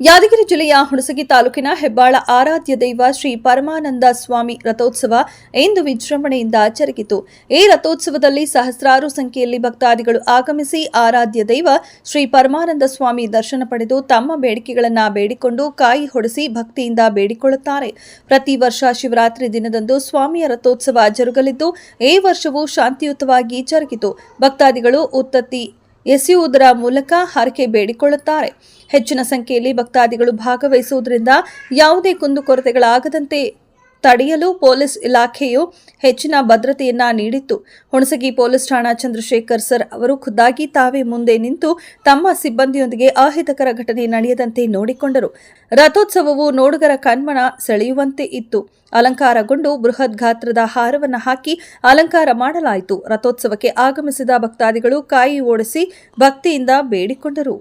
ಯಾದಗಿರಿ ಜಿಲ್ಲೆಯ ಹುಣಸಗಿ ತಾಲೂಕಿನ ಹೆಬ್ಬಾಳ ಆರಾಧ್ಯ ದೈವ ಶ್ರೀ ಪರಮಾನಂದ ಸ್ವಾಮಿ ರಥೋತ್ಸವ ಇಂದು ವಿಜೃಂಭಣೆಯಿಂದ ಜರುಗಿತು. ಈ ರಥೋತ್ಸವದಲ್ಲಿ ಸಹಸ್ರಾರು ಸಂಖ್ಯೆಯಲ್ಲಿ ಭಕ್ತಾದಿಗಳು ಆಗಮಿಸಿ ಆರಾಧ್ಯ ದೈವ ಶ್ರೀ ಪರಮಾನಂದ ಸ್ವಾಮಿ ದರ್ಶನ ಪಡೆದು ತಮ್ಮ ಬೇಡಿಕೆಗಳನ್ನು ಬೇಡಿಕೊಂಡು ಕಾಯಿ ಹೊಡೆಸಿ ಭಕ್ತಿಯಿಂದ ಬೇಡಿಕೊಳ್ಳುತ್ತಾರೆ. ಪ್ರತಿ ವರ್ಷ ಶಿವರಾತ್ರಿ ದಿನದಂದು ಸ್ವಾಮಿಯ ರಥೋತ್ಸವ ಜರುಗಲಿದ್ದು, ಈ ವರ್ಷವೂ ಶಾಂತಿಯುತವಾಗಿ ಜರುಗಿತು. ಭಕ್ತಾದಿಗಳು ಉತ್ತತ್ತಿ ಎಸೆಯುವುದರ ಮೂಲಕ ಹರಕೆ ಬೇಡಿಕೊಳ್ಳುತ್ತಾರೆ. ಹೆಚ್ಚಿನ ಸಂಖ್ಯೆಯಲ್ಲಿ ಭಕ್ತಾದಿಗಳು ಭಾಗವಹಿಸುವುದರಿಂದ ಯಾವುದೇ ಕುಂದುಕೊರತೆಗಳಾಗದಂತೆ ತಡೆಯಲು ಪೊಲೀಸ್ ಇಲಾಖೆಯು ಹೆಚ್ಚಿನ ಭದ್ರತೆಯನ್ನ ನೀಡಿತ್ತು. ಹುಣಸಗಿ ಪೊಲೀಸ್ ಠಾಣಾ ಚಂದ್ರಶೇಖರ್ ಸರ್ ಅವರು ಖುದ್ದಾಗಿ ತಾವೇ ಮುಂದೆ ನಿಂತು ತಮ್ಮ ಸಿಬ್ಬಂದಿಯೊಂದಿಗೆ ಅಹಿತಕರ ಘಟನೆ ನಡೆಯದಂತೆ ನೋಡಿಕೊಂಡರು. ರಥೋತ್ಸವವು ನೋಡುಗರ ಕಣ್ಮನ ಸೆಳೆಯುವಂತೆ ಇತ್ತು. ಅಲಂಕಾರಗೊಂಡು ಬೃಹತ್ ಗಾತ್ರದ ಹಾರವನ್ನು ಹಾಕಿ ಅಲಂಕಾರ ಮಾಡಲಾಯಿತು. ರಥೋತ್ಸವಕ್ಕೆ ಆಗಮಿಸಿದ ಭಕ್ತಾದಿಗಳು ಕಾಯಿ ಓಡಿಸಿ ಭಕ್ತಿಯಿಂದ ಬೇಡಿಕೊಂಡರು.